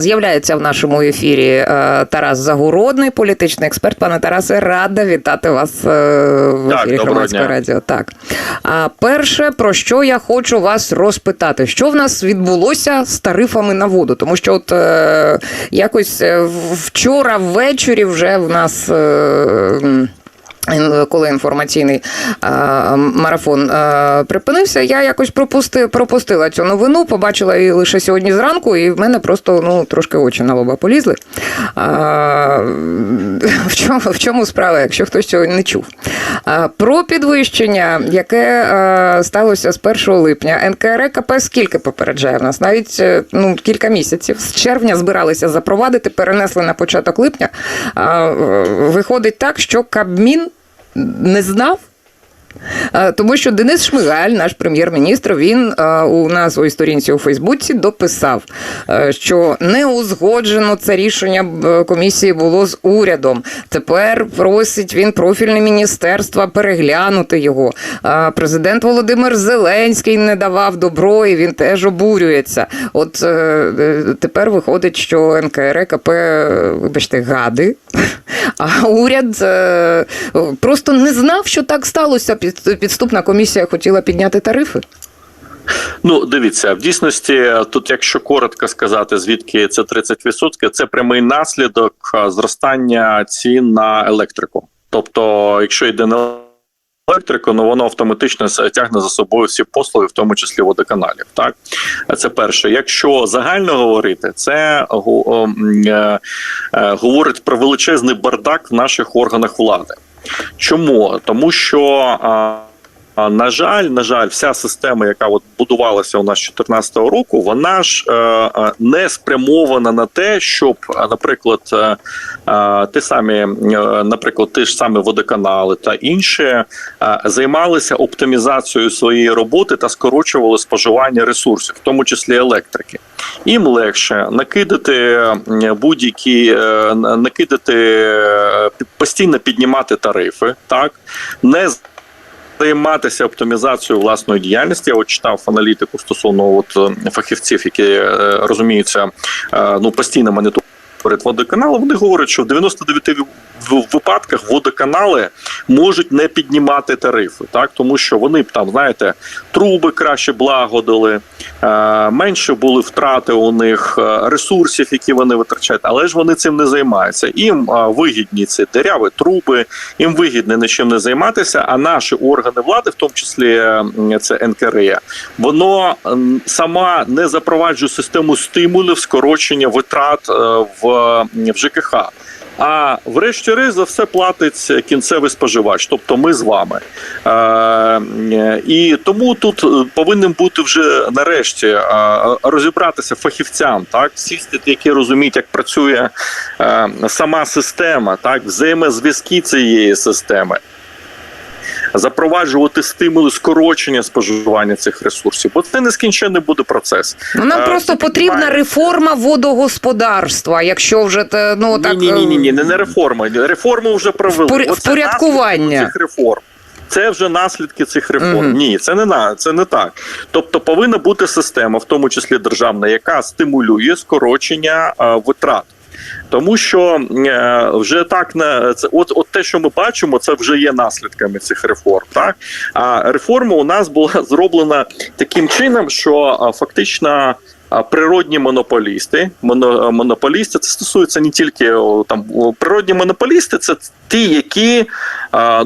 З'являється в нашому ефірі е, Тарас Загородний, політичний експерт. Пане Тарасе, рада вітати вас е, в ефірі доброго громадського дня. радіо. Так а перше, про що я хочу вас розпитати, що в нас відбулося з тарифами на воду? Тому що, от е, якось е, вчора ввечері вже в нас. Е, коли інформаційний е, марафон е, припинився, я якось пропусти, пропустила цю новину, побачила її лише сьогодні зранку, і в мене просто ну, трошки очі на лоба полізли. А, в, чому, в чому справа, якщо хтось цього не чув? А, про підвищення, яке е, сталося з 1 липня, НКРКП скільки попереджає в нас? Навіть е, ну, кілька місяців. З червня збиралися запровадити, перенесли на початок липня. А, е, виходить так, що Кабмін не знав. Тому що Денис Шмигаль, наш прем'єр-міністр, він у нас у сторінці у Фейсбуці дописав, що не узгоджено це рішення комісії було з урядом. Тепер просить він профільне міністерство переглянути його. Президент Володимир Зеленський не давав добро, і він теж обурюється. От е, е, тепер виходить, що НКРКП, вибачте, гади. А уряд е, просто не знав, що так сталося. Підступна комісія хотіла підняти тарифи. Ну, дивіться, в дійсності, тут, якщо коротко сказати, звідки це 30%, це прямий наслідок зростання цін на електрику. Тобто, якщо йде на електрику, ну воно автоматично тягне за собою всі послуги, в тому числі водоканалів. Так це перше. Якщо загально говорити, це е, е, говорить про величезний бардак в наших органах влади. Чому? Тому що. На жаль, на жаль, вся система, яка от будувалася у нас з 2014 року, вона ж е, е, не спрямована на те, щоб, е, наприклад, ти самі, наприклад, ті ж самі водоканали та інші займалися оптимізацією своєї роботи та скорочували споживання ресурсів, в тому числі електрики. Їм легше накидати будь-які накидати постійно піднімати тарифи, так не займатися оптимізацією власної діяльності. Я от читав аналітику стосовно от е, фахівців, які е, розуміються е, ну постійно моніторять водоканали. Вони говорять, що в 99 в- випадках водоканали можуть не піднімати тарифи, так тому що вони б там, знаєте, труби краще благодали, е, менше були втрати у них е, ресурсів, які вони витрачають, але ж вони цим не займаються. Їм е, вигідні ці дереві труби, їм вигідно нічим не займатися. А наші органи влади, в тому числі це НКРЕ, воно сама не запроваджує систему стимулів скорочення витрат в, в ЖКХ. А врешті-решт за все платить кінцевий споживач, тобто ми з вами. І тому тут е, повинен бути вже нарешті е, розібратися фахівцям, так сісти, які розуміють, як працює е, сама система, так взаємозв'язки цієї системи. Запроваджувати стимули скорочення споживання цих ресурсів, бо це нескінченний буде процес. Ну, нам Е, просто потрібна піднімає- реформа водогосподарства, якщо вже те, ну так ні, ні, ні, ні, не, не реформа. Реформу вже провели. Оце впорядкування. цих реформ. Це вже наслідки цих реформ. Мгм. Ні, це не на це не так. Тобто повинна бути система, в тому числі державна, яка стимулює скорочення е, витрат. Тому що е, вже так на це, от, от те, що ми бачимо, це вже є наслідками цих реформ. Так а реформа у нас була зроблена таким чином, що е, фактично. Природні монополісти, моно, монополісти, це стосується не тільки там природні монополісти, це ті, які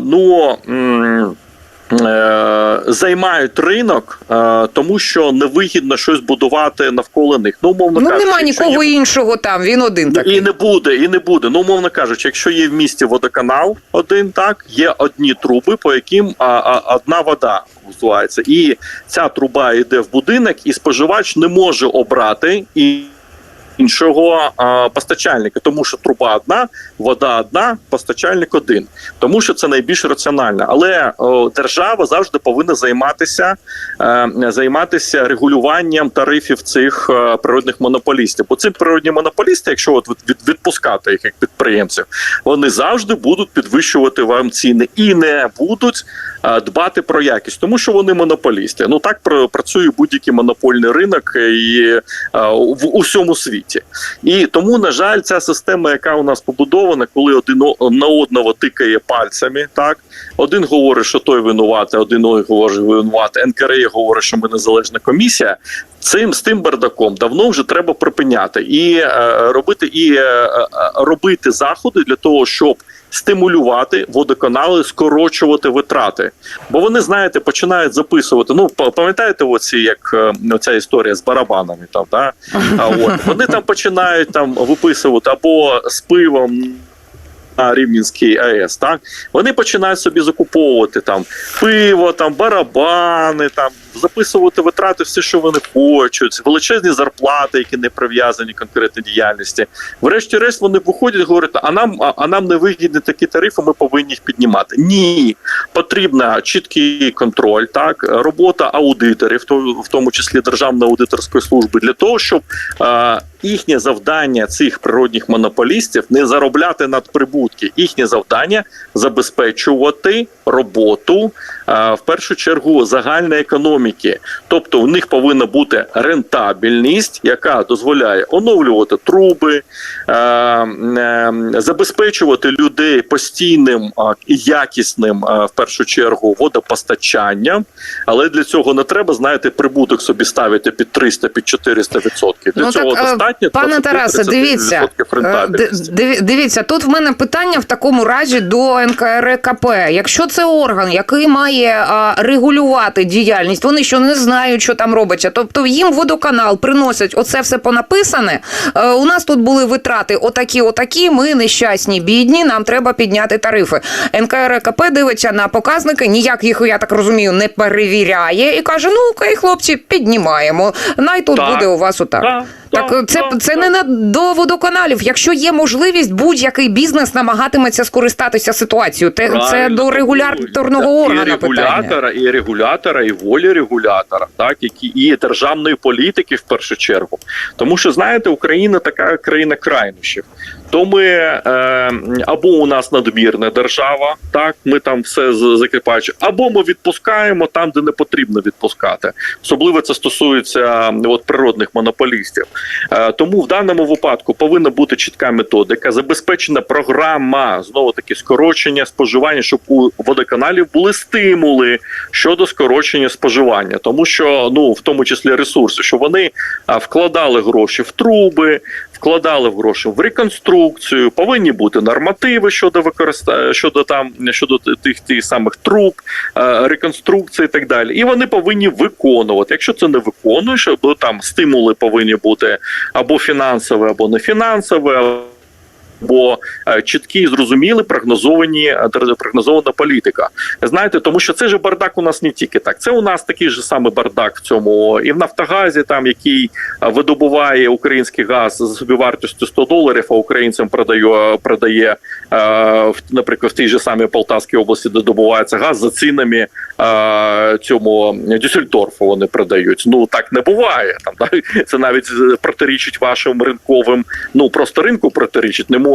ну. Е, Займають ринок, е, тому що невигідно щось будувати навколо них. Ну, умовно ну кажучи, нема нікого є- іншого там. Він один такий. і не буде, і не буде. Ну, умовно кажучи, якщо є в місті водоканал один, так є одні труби, по яким а, а, одна вода висувається. І ця труба йде в будинок, і споживач не може обрати і. Іншого а, постачальника, тому що труба одна, вода одна, постачальник один, тому що це найбільш раціонально. Але о, держава завжди повинна займатися е, займатися регулюванням тарифів цих е, природних монополістів. Бо ці природні монополісти, якщо от від, від- відпускати їх як підприємців, вони завжди будуть підвищувати вам ціни і не будуть е, дбати про якість, тому що вони монополісти. Ну так пр- працює будь-який монопольний ринок і е, в усьому світі. Світі. І тому, на жаль, ця система, яка у нас побудована, коли один на одного тикає пальцями, так один говорить, що той винуватий, один говорить, що винуватий. НКРЕ говорить, що ми незалежна комісія. Цим з тим бардаком давно вже треба припиняти і е, робити і е, е, робити заходи для того, щоб стимулювати водоканали, скорочувати витрати. Бо вони, знаєте, починають записувати. Ну, пам'ятаєте, оці як оця історія з барабанами там, да? А от вони там починають там виписувати або з пивом. На Рівненській АЕС, так вони починають собі закуповувати там пиво, там барабани, там записувати витрати, все, що вони хочуть, величезні зарплати, які не прив'язані конкретно діяльності. Врешті-решт вони виходять і говорять, а нам, а, а нам не вигідні такі тарифи, ми повинні їх піднімати. Ні, потрібна чіткий контроль, так робота аудиторів, в тому числі Державної аудиторської служби, для того, щоб е, їхнє завдання цих природних монополістів не заробляти надприбутки. Їхнє завдання забезпечувати роботу е, в першу чергу загальної економіки. Тобто у них повинна бути рентабельність, яка дозволяє оновлювати труби, е, е, забезпечувати людей постійним і якісним в першу чергу водопостачанням. Але для цього не треба, знаєте, прибуток собі ставити під 300, під 400 відсотків. Для Ну, цього так, достатньо Пане 20-30% Тарасе, дивіться, дивіться, тут в мене питання в такому разі до НКРКП. Якщо це орган, який має а, регулювати діяльність, вони що не знають, що там робиться. Тобто їм водоканал приносять оце все понаписане. Е, у нас тут були витрати отакі, отакі. Ми нещасні, бідні. Нам треба підняти тарифи. НКРКП дивиться на показники, ніяк їх, я так розумію, не перевіряє і каже: ну окей, хлопці, піднімаємо. Най тут Так. буде у вас отак. Да, Так, це, це не на до водоканалів. Якщо є можливість, будь-який бізнес намагатиметься скористатися ситуацією. Те, це Правильно, до регуляторного і органу питання. регулятора, і регулятора, і волі регулятора, так які і державної політики в першу чергу. Тому що знаєте, Україна така країна крайнощів. То ми е, або у нас надмірна держава, так ми там все закріпаючи, або ми відпускаємо там, де не потрібно відпускати. Особливо це стосується от природних монополістів. Е, тому в даному випадку повинна бути чітка методика, забезпечена програма знову таки скорочення споживання, щоб у водоканалів були стимули щодо скорочення споживання, тому що ну в тому числі ресурси, що вони вкладали гроші в труби. Вкладали в гроші в реконструкцію, повинні бути нормативи щодо використання щодо там щодо тих тих самих труб, е, реконструкції і так далі. І вони повинні виконувати. Якщо це не виконуєш, або там стимули повинні бути або фінансові, або не фінансові. Або е, чіткі, і зрозуміли, прогнозовані е, прогнозована політика. Знаєте, тому що це ж бардак у нас не тільки так. Це у нас такий же самий бардак в цьому і в Нафтогазі, там який е, видобуває український газ за собівартістю 100 доларів, а українцям продає продає, наприклад, в тій же самій Полтавській області, де добувається газ за цінами цьому Дюссельдорфу вони продають. Ну так не буває. Там це навіть протирічить вашим ринковим. Ну просто ринку протирічить. Не може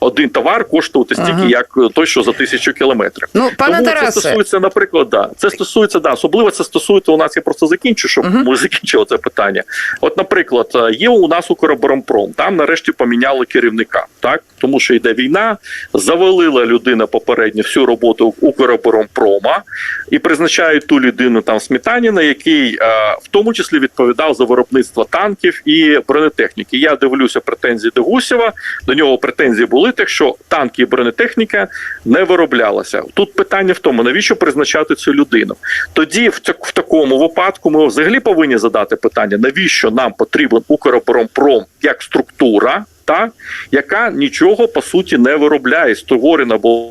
один товар коштувати стільки, Ага. як той, що за тисячу кілометрів. Ну, пане Тому це стосується, наприклад, да. Це стосується, да, особливо це стосується у нас. Я просто закінчу, щоб Мгм. ми закінчили це питання. От, наприклад, е, є у нас Укроборонпром, там нарешті поміняли керівника, так тому що йде війна, завалила людина попередньо всю роботу Укроборонпрома і призначають ту людину там Сметаніна, який е, в тому числі відповідав за виробництво танків і бронетехніки. Я дивлюся претензії до Гусєва. До нього претензії були, так що танки і бронетехніка не вироблялася. Тут питання в тому, навіщо призначати цю людину. Тоді, в такому випадку, ми взагалі повинні задати питання, навіщо нам потрібен Укроборонпром як структура, та яка нічого по суті не виробляє, створена була.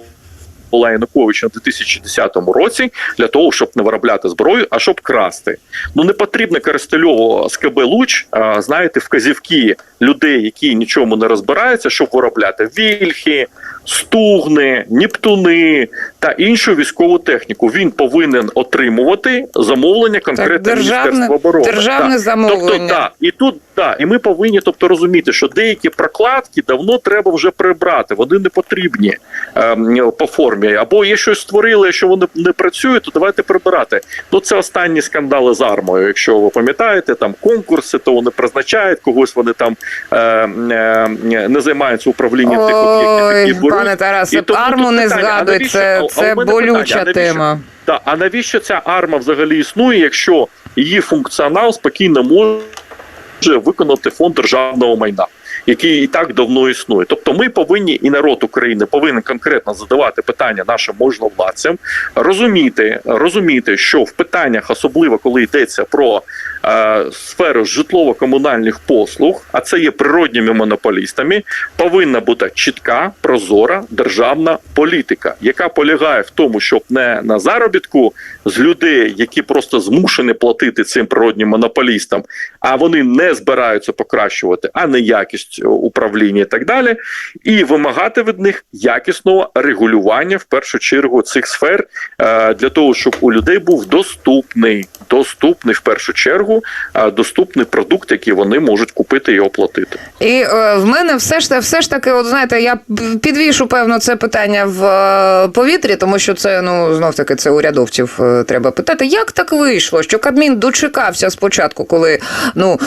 Була Януковича у 2010 році для того, щоб не виробляти зброю, а щоб красти. Ну не потрібно Користельову з КБ Луч, а, знаєте, вказівки людей, які нічому не розбираються, щоб виробляти вільхи, стугни, Нептуни та іншу військову техніку. Він повинен отримувати замовлення конкретно державне- Міністерства оборони. державне Так. замовлення. Тобто, да, і тут да, і ми повинні тобто розуміти, що деякі прокладки давно треба вже прибрати. Вони не потрібні ем, по формі. Або є щось створили, що вони не працюють, то давайте прибирати. Ну це останні скандали з армою. Якщо ви пам'ятаєте, там конкурси, то вони призначають когось. Вони там е, е, не займаються управлінням тих об'єктів, які беруть. Пане Тарасе, арму не питання, згадуй, це, це болюча питання, а навіщо- тема. Так, а навіщо ця арма взагалі існує, якщо її функціонал спокійно може виконати фонд державного майна, який і так давно існує? Тобто, ми повинні і народ України повинен конкретно задавати питання нашим можновладцям, розуміти, розуміти, що в питаннях, особливо коли йдеться про е, сферу житлово-комунальних послуг, а це є природніми монополістами, повинна бути чітка, прозора державна політика, яка полягає в тому, щоб не на заробітку з людей, які просто змушені платити цим природнім монополістам, а вони не збираються покращувати, а не якість управління і так далі, і вимагати від них якісного регулювання в першу чергу цих сфер е, для того, щоб у людей був доступний, доступний в першу чергу, е, доступний продукт, який вони можуть купити і оплатити. І е, в мене все ж все ж таки, от знаєте, я підвішу певно це питання в повітрі, тому що це ну знов таки це урядовців треба питати. Як так вийшло, що Кабмін дочекався спочатку, коли ну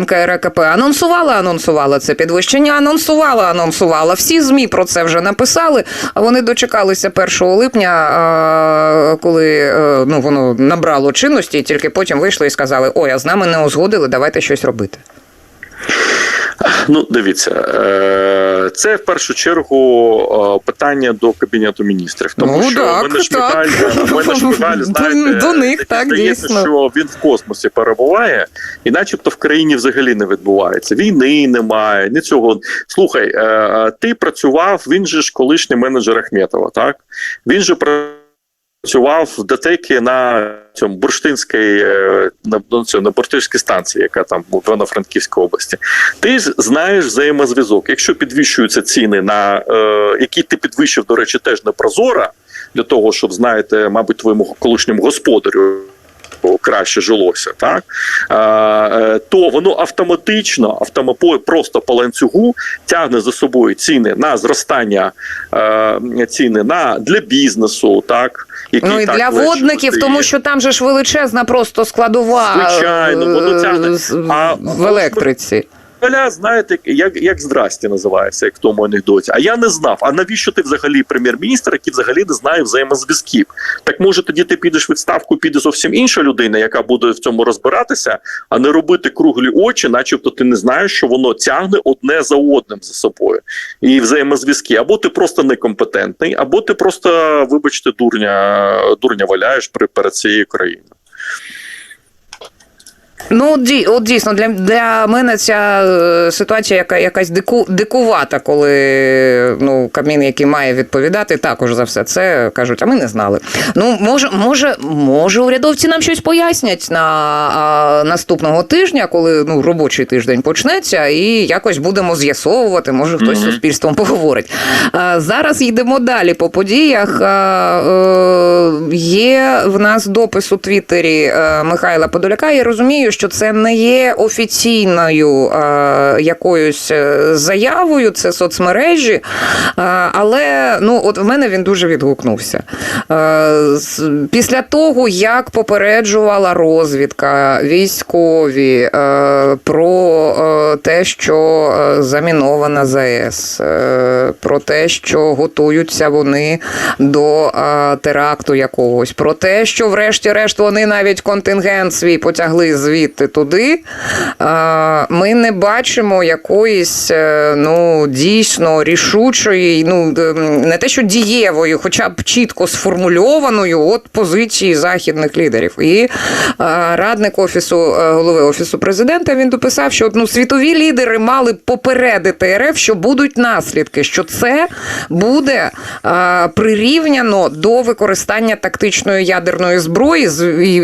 НКРКП анонсувала, анонсувала це підвищення, анонсувала, анонсувала. Всі змі про це вже написали. А вони дочекалися 1 липня, коли е, ну воно набрало чинності, і тільки потім вийшли і сказали: ой, а з нами не узгодили, давайте щось робити. Ну, дивіться, е, це в першу чергу е, питання до кабінету міністрів. Тому Ну, що так, мене так. шпиталь, мене шпиталь, знаєте, до них, так, здається, дійсно. що він в космосі перебуває, і начебто в країні взагалі не відбувається. Війни немає, нічого. Слухай, е, е, ти працював, він же ж колишній менеджер Ахметова, так? Він же працював в ДТЕКі на цьому бурштинській е, на, цьому, на бурштинській станції, яка там в Івано-Франківській області. Ти ж знаєш взаємозв'язок. Якщо підвищуються ціни на е, які ти підвищив, до речі, теж не прозора для того, щоб знаєте, мабуть, твоєму колишньому господарю. Краще жилося, так е, то воно автоматично, автомапо просто по ланцюгу тягне за собою ціни на зростання е, ціни на для бізнесу, так які Ну і так для водників, тому що там же ж величезна просто складова Звичайно, воно е, тягне. А в електриці. Галя, знаєте, як, як здрасті називається, як в тому анекдоті. А я не знав. А навіщо ти взагалі прем'єр-міністр, який взагалі не знає взаємозв'язків? Так може тоді ти підеш в відставку, піде зовсім інша людина, яка буде в цьому розбиратися, а не робити круглі очі, начебто ти не знаєш, що воно тягне одне за одним за собою. І взаємозв'язки. Або ти просто некомпетентний, або ти просто, вибачте, дурня, дурня валяєш перед цією країною. Ну, дій- от дійсно, для, для мене ця е, ситуація яка, якась дику, дикувата, коли ну, Кабмін, який має відповідати, також за все це кажуть, а ми не знали. Ну, може, може, може, урядовці нам щось пояснять на а, наступного тижня, коли ну, робочий тиждень почнеться, і якось будемо з'ясовувати, може хтось з Мгм. суспільством поговорить. А, зараз йдемо далі по подіях. А, е, є в нас допис у Твіттері е, Михайла Подоляка. Я розумію, що це не є офіційною е, якоюсь е, заявою, це соцмережі. Е, але ну, от в мене він дуже відгукнувся. Е, після того, як попереджувала розвідка військові е, про е, те, що е, замінована ЗАЕС, е, про те, що готуються вони до е, теракту якогось, про те, що, врешті-решт, вони навіть контингент свій потягли звідти туди. е, Ми не бачимо якоїсь е, ну, дійсно рішучої, ну не те, що дієвої, хоча б чітко сформульованою от позиції західних лідерів. І е, радник офісу е, голови офісу президента він дописав, що ну, світові лідери мали попередити РФ, що будуть наслідки, що це буде прирівняно до використання тактичної ядерної зброї,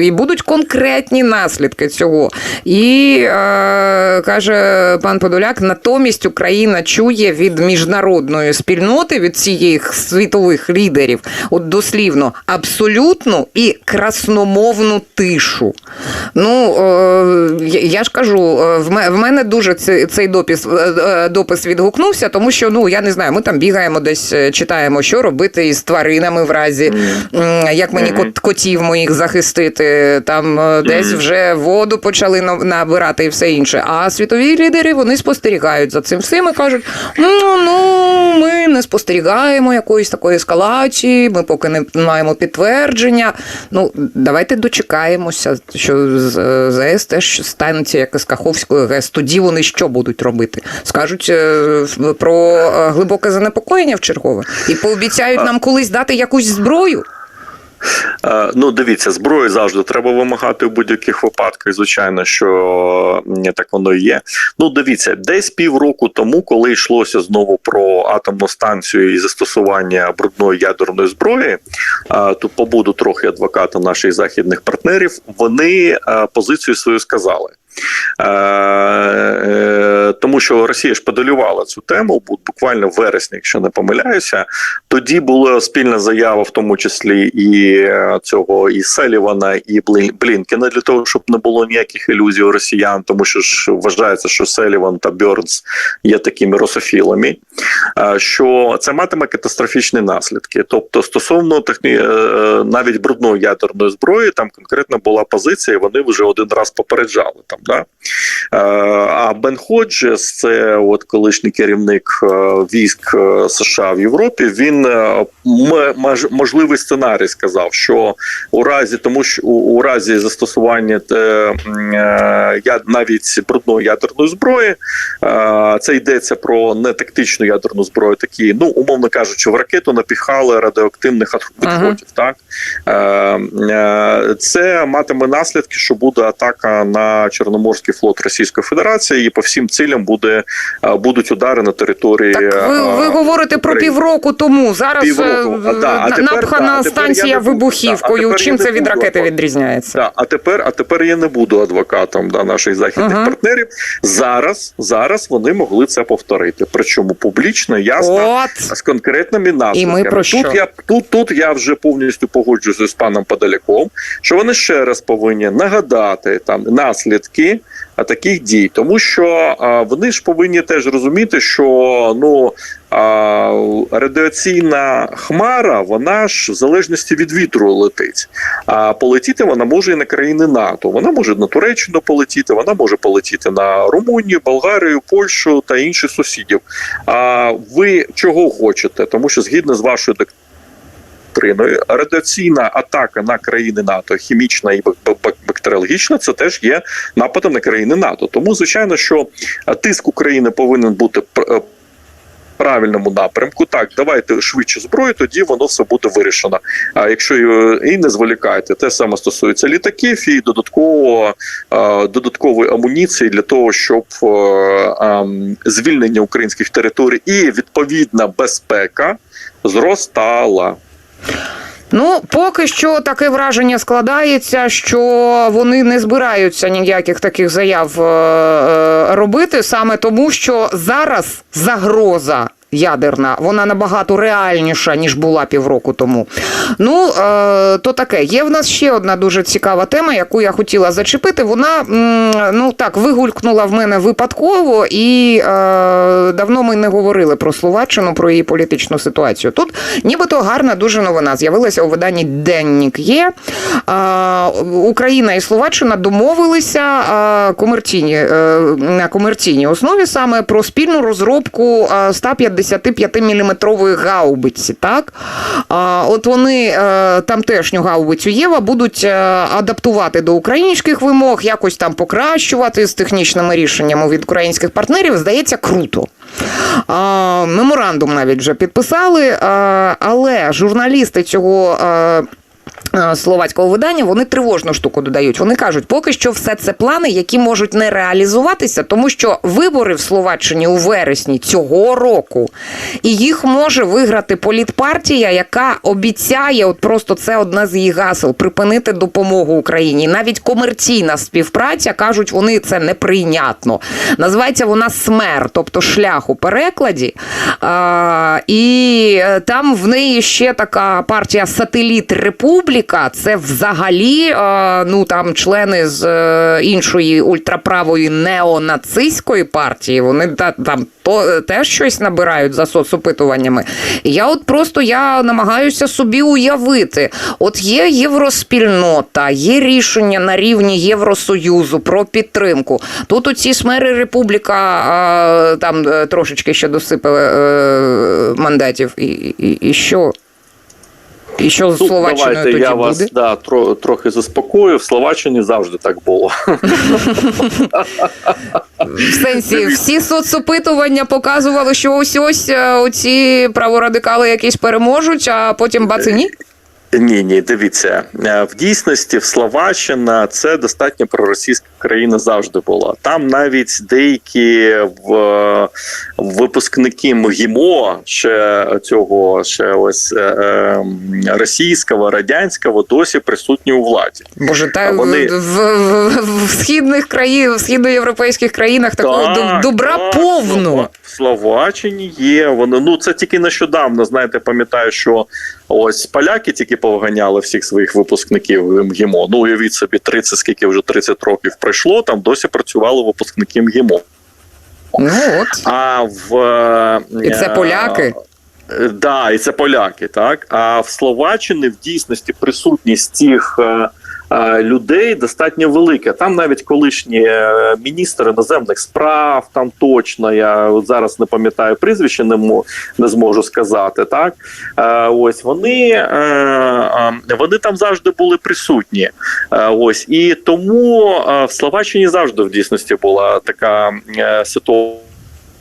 і будуть конкретні наслідки цього. Цього. І е, каже пан Подоляк, натомість Україна чує від міжнародної спільноти, від цієї світових лідерів, от дослівно, абсолютну і красномовну тишу. Ну, е, я- ж кажу, е, в мене дуже цей, допис, е, е, допис відгукнувся, тому що ну я не знаю, ми там бігаємо десь, читаємо, що робити із тваринами в разі, як мені котів моїх захистити. Там десь вже воду почали набирати і все інше. А світові лідери вони спостерігають за цим всім і кажуть: ну, ну ми не спостерігаємо якоїсь такої ескалації, ми поки не маємо підтвердження. Ну, давайте дочекаємося, що з ЗАЕС теж станеться як із Каховської ГЕС. Тоді вони що будуть робити? Скажуть е, про е, глибоке занепокоєння в чергове і пообіцяють нам колись дати якусь зброю. Е, Ну, дивіться, зброю завжди треба вимагати в будь-яких випадках. Звичайно, що так воно і є. Ну, дивіться, десь півроку тому, коли йшлося знову про атомну станцію і застосування брудної ядерної зброї, е, тут побуду трохи адвоката наших західних партнерів. Вони е, позицію свою сказали. Е, е, Тому що Росія ж подолювала цю тему, буквально в вересні, якщо не помиляюся. Тоді була спільна заява, в тому числі і е, цього і Селівана, і Блін- Блінкена, для того, щоб не було ніяких ілюзій у росіян, тому що ж вважається, що Селіван та Бьорнс є такими рософілами, е, що це матиме катастрофічні наслідки. Тобто, стосовно техні... навіть брудної ядерної зброї, там конкретно була позиція, і вони вже один раз попереджали там. Да? Е, А Бен Ходжес, це от колишній керівник е, військ е, США в Європі. Він можливий сценарій сказав, що у разі тому, що у, разі застосування я навіть брудної ядерної зброї, це йдеться про не тактичну ядерну зброю, такі, ну умовно кажучи, в ракету напіхали радіоактивних відходів. Так Е, е, це матиме наслідки, що буде атака на Чорноморський флот Російської Федерації, і по всім цілям буде е, будуть удари на території. Так ви, ви е, говорите про півроку тому. Зараз Півроку. е, А, да, а тепер, напхана да, а станція вибухівкою. да, Чим це від буду ракети відрізняється? Да, а тепер, а тепер я не буду адвокатом да, наших західних Ага. партнерів. Зараз, зараз вони могли це повторити. Причому публічно, ясно, От з конкретними наслідками. про що? Тут я тут, тут я вже повністю погоджуюся з паном Подаляком, що вони ще раз повинні нагадати там наслідки а, таких дій, тому що вони ж повинні теж розуміти, що ну. Радіаційна хмара, вона ж в залежності від вітру летить. А полетіти вона може і на країни НАТО. Вона може на Туреччину полетіти, вона може полетіти на Румунію, Болгарію, Польщу та інших сусідів. А ви чого хочете? Тому що згідно з вашою доктриною, радіаційна атака на країни НАТО, хімічна і бак- бак- бактеріологічна, це теж є нападом на країни НАТО. Тому звичайно, що тиск України повинен бути е, правильному напрямку. Так, давайте швидше зброю, тоді воно все буде вирішено. А якщо і- і не зволікайте, те саме стосується літаків і додатково е, додаткової амуніції для того, щоб е, ем, звільнення українських територій і відповідна безпека зростала. Ну, поки що таке враження складається, що вони не збираються ніяких таких заяв е, е, робити, саме тому, що зараз загроза ядерна, вона набагато реальніша, ніж була півроку тому. Ну, е, то таке. Є в нас ще одна дуже цікава тема, яку я хотіла зачепити. Вона ну так вигулькнула в мене випадково, і е, давно ми не говорили про Словаччину, про її політичну ситуацію. Тут нібито гарна дуже новина з'явилася у виданні Деннік є. Е, Україна і Словаччина домовилися комерційні, на комерційній основі саме про спільну розробку 150 55-мм гаубиці. Так? А, От вони е, тамтешню гаубицю Єва будуть е, адаптувати до українських вимог, якось там покращувати з технічними рішеннями від українських партнерів. Здається, круто. А, Меморандум навіть вже підписали, а, але журналісти цього е, Словацького видання вони тривожну штуку додають. Вони кажуть, поки що все це плани, які можуть не реалізуватися, тому що вибори в Словаччині у вересні цього року, і їх може виграти політпартія, яка обіцяє, от просто це одне з її гасел, припинити допомогу Україні. Навіть комерційна співпраця кажуть, вони це неприйнятно. Називається вона СМЕР, тобто шлях у перекладі. А, і е, там в неї ще така партія Сателіт Републіка. Це взагалі е, ну там члени з е, іншої ультраправої неонацистської партії. Вони та, там то е, теж щось набирають за соцопитуваннями. Я от просто я намагаюся собі уявити: от є євроспільнота, є рішення на рівні Євросоюзу про підтримку. Тут оці смери Републіка там трошечки ще досипали мандатів. І, і, і що? І що з Ну, Словаччиною давайте тоді я буде? вас да, тро, трохи заспокою. В Словаччині завжди так було. В сенсі, всі соцопитування показували, що ось ось е, оці праворадикали якісь переможуть, а потім бац ні. Ні, ні, дивіться. Е, В дійсності в Словаччина це достатньо проросійська країна завжди була. Там навіть деякі в, випускники МГІМО ще цього ще ось е, е, російського, радянського досі присутні у владі. Боже, та вони- в, в, в, в східних країн, в східноєвропейських країнах такого Так, добра так, повно. В Словаччині є. Вони ну це тільки нещодавно. Знаєте, пам'ятаю, що ось поляки тільки повганяли всіх своїх випускників МГІМО. Ну уявіть собі, 30, скільки вже 30 років пройшло. Там досі працювали випускники МГІМО. Ну от. А в е, І це поляки? Е, Да, і це поляки, так. А в Словаччині в дійсності присутність цих е, е, людей достатньо велика. Там навіть колишні е, міністр іноземних справ, там точно я зараз не пам'ятаю прізвище, не, не зможу сказати. Так е, ось вони, е, е, вони там завжди були присутні. Ось і тому в Словаччині завжди в дійсності була така е, ситуація.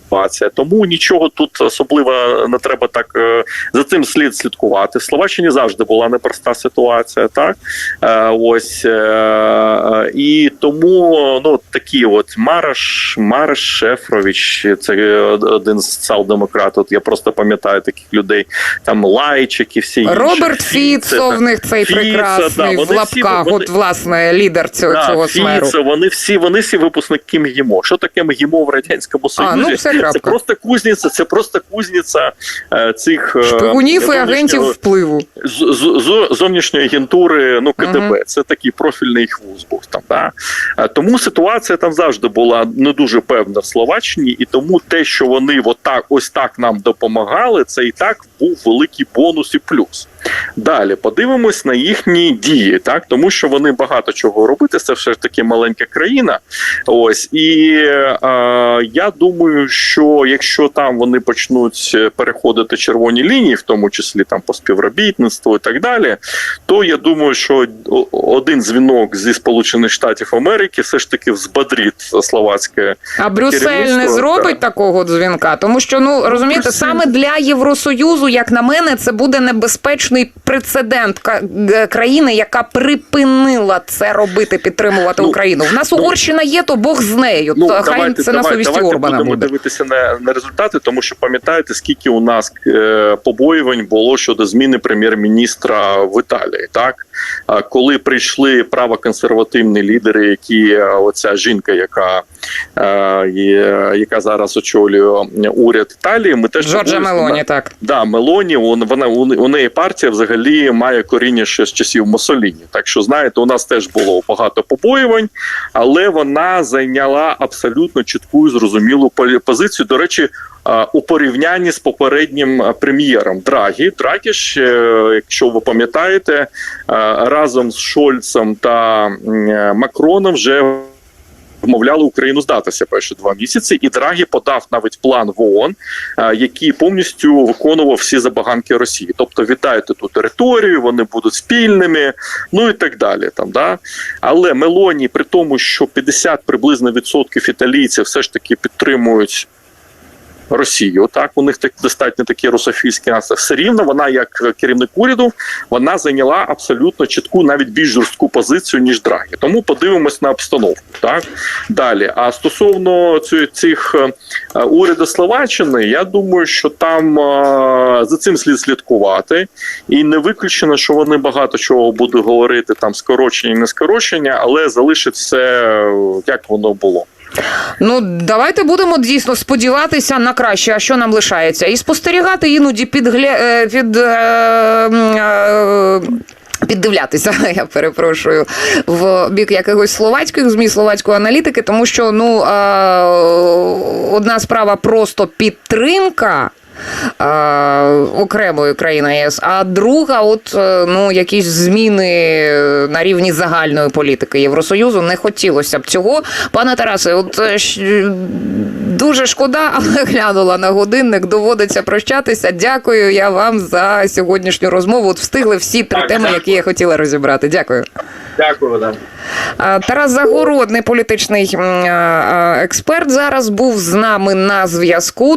Ситуація. Тому нічого тут особливо не треба так е, за цим слід слідкувати. В Словаччині завжди була непроста ситуація, так е, ось е, і тому ну такі, от Мараш, Мараш Шефрович, це один з соціал-демократів. От Я просто пам'ятаю таких людей. Там Лайчик і всі інші. Роберт Фіцо в них цей Фіце, прекрасний да, в лапках, вони- от власне лідер цього, Да, цього смеру. Вони всі, вони всі випускники МГІМО. Що таке МГІМО в радянському Союзі? А, ну все Це просто кузниця, це просто кузниця е, цих е, Шпигунів і агентів впливу. з, зовнішньої агентури, ну КДБ, Мгм. це такий профільний їх вуз був там. Да? Е, Тому ситуація там завжди була не дуже певна в Словаччині, і тому те, що вони отак, ось так нам допомагали, це і так був великий бонус і плюс. Далі подивимось на їхні дії, так тому що вони багато чого робити. Це все ж таки маленька країна. Ось і е, я думаю, що якщо там вони почнуть переходити червоні лінії, в тому числі там по співробітництву і так далі, то я думаю, що один дзвінок зі Сполучених Штатів Америки все ж таки взбодрить словацьке А Брюссель не зробить такого дзвінка, тому що ну розумієте, Брюссель. саме для Євросоюзу, як на мене, це буде небезпечний прецедент ка- країни, яка припинила це робити, підтримувати Ну, Україну. В нас ну, Угорщина є, то Бог з нею. Ну, хай давайте, це на давайте, совісті давайте Орбана будемо буде. дивитися на, на результати, тому що пам'ятаєте, скільки у нас е, побоювань було щодо зміни прем'єр-міністра в Італії, так коли прийшли правоконсервативні лідери, які е, оця жінка, яка, е, яка зараз очолює уряд Італії, ми теж Джорджа Мелоні, так. Да, Мелоні, он- вона у, неї партія взагалі має коріння ще з часів Муссоліні. Так що знаєте, у нас теж було багато побоювань, але вона зайняла абсолютно чітку і зрозумілу позицію. До речі, у порівнянні з попереднім прем'єром Драгі. Драгі ж, е, якщо ви пам'ятаєте, разом з Шольцем та е, Макроном вже вмовляли Україну здатися перші два місяці, і Драгі подав навіть план в ООН, е, який повністю виконував всі забаганки Росії. Тобто віддайте ту територію, вони будуть спільними, ну і так далі. Там да але Мелоні, при тому, що 50 приблизно відсотків італійців все ж таки підтримують. Росію. Так у них так достатньо такі русофільські настрої. Все рівно вона, як керівник уряду, вона зайняла абсолютно чітку, навіть більш жорстку позицію ніж Драгі. Тому подивимось на обстановку. Так далі. А стосовно цих е, уряду Словаччини, я думаю, що там е, за цим слід слідкувати, і не виключено, що вони багато чого будуть говорити там скорочення, не скорочення, але залишить все е, як воно було. Ну, давайте будемо дійсно сподіватися на краще, а що нам лишається. І спостерігати іноді підгля... е, під. е, е, Піддивлятися, я перепрошую, в бік якихось словацьких змі, словацької аналітики, тому що ну одна справа просто підтримка е, окремої країни ЄС, а друга, от е, ну якісь зміни на рівні загальної політики Євросоюзу не хотілося б цього. Пане Тарасе, от е, дуже шкода, але глянула на годинник. Доводиться прощатися. Дякую я вам за сьогоднішню розмову. От встигли всі три Так, теми, дякую. які я хотіла розібрати. Дякую. Дякую, да. Тарас Загородний, політичний експерт, зараз був з нами на зв'язку.